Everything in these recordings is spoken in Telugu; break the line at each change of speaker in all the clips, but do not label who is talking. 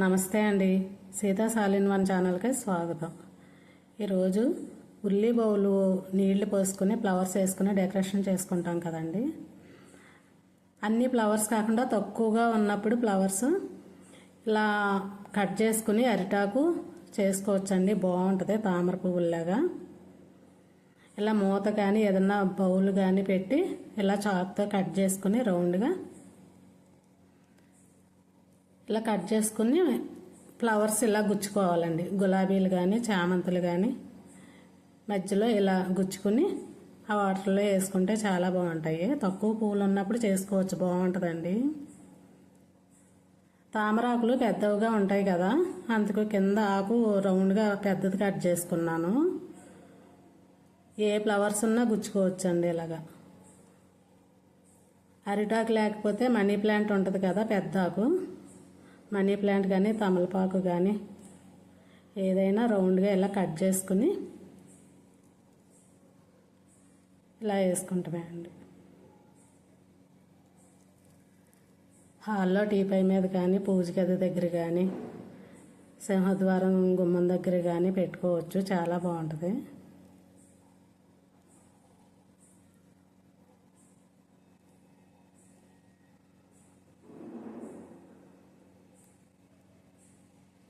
నమస్తే అండి. సీతా సాలిన్ వన్ ఛానల్కి స్వాగతం. ఈరోజు ఉల్లి బౌలు నీళ్ళు పోసుకుని ఫ్లవర్స్ వేసుకుని డెకరేషన్ చేసుకుంటాం కదండి. అన్ని ఫ్లవర్స్ కాకుండా తక్కువగా ఉన్నప్పుడు ఫ్లవర్స్ ఇలా కట్ చేసుకుని అరిటాకు చేసుకోవచ్చండి. బాగుంటుంది తామర పువ్వులాగా ఇలా మూత కానీ ఏదన్నా బౌల్ కానీ పెట్టి ఇలా చాక్తో కట్ చేసుకుని రౌండ్గా ఇలా కట్ చేసుకుని ఫ్లవర్స్ ఇలా గుచ్చుకోవాలండి. గులాబీలు కానీ చామంతులు కానీ మధ్యలో ఇలా గుచ్చుకుని ఆ వాటర్లో వేసుకుంటే చాలా బాగుంటాయి. తక్కువ పువ్వులు ఉన్నప్పుడు చేసుకోవచ్చు. బాగుంటుందండి. తామరాకులు పెద్దవిగా ఉంటాయి కదా. అందుకు కింద ఆకు రౌండ్గా పెద్దది కట్ చేసుకున్నాను. ఏ ఫ్లవర్స్ ఉన్నా గుచ్చుకోవచ్చండి ఇలాగా. అరిటాకు లేకపోతే మనీ ప్లాంట్ ఉంటుంది కదా పెద్ద ఆకు. మనీ ప్లాంట్ కానీ తమలపాకు కానీ ఏదైనా రౌండ్గా ఇలా కట్ చేసుకుని ఇలా వేసుకుంటామే అండి. హాల్లో టీపై మీద కానీ పూజ గది దగ్గర కానీ సింహద్వారం గుమ్మం దగ్గర కానీ పెట్టుకోవచ్చు. చాలా బాగుంటుంది.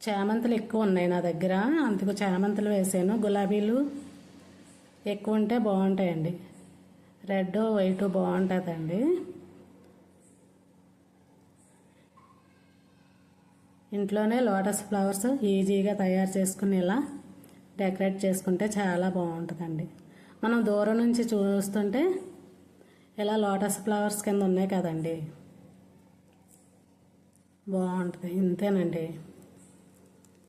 చామంతులు ఎక్కువ ఉన్నాయి నా దగ్గర. అందుకు చామంతులు వేసాను. గులాబీలు ఎక్కువ ఉంటే బాగుంటాయండి. రెడ్ వైట్ బాగుంటుందండి. ఇంట్లోనే లోటస్ ఫ్లవర్స్ ఈజీగా తయారు చేసుకుని ఇలా డెకరేట్ చేసుకుంటే చాలా బాగుంటుందండి. మనం దూరం నుంచి చూస్తుంటే ఇలా లోటస్ ఫ్లవర్స్ కింద ఉన్నాయి కదండి. బాగుంటుంది. ఇంతేనండి.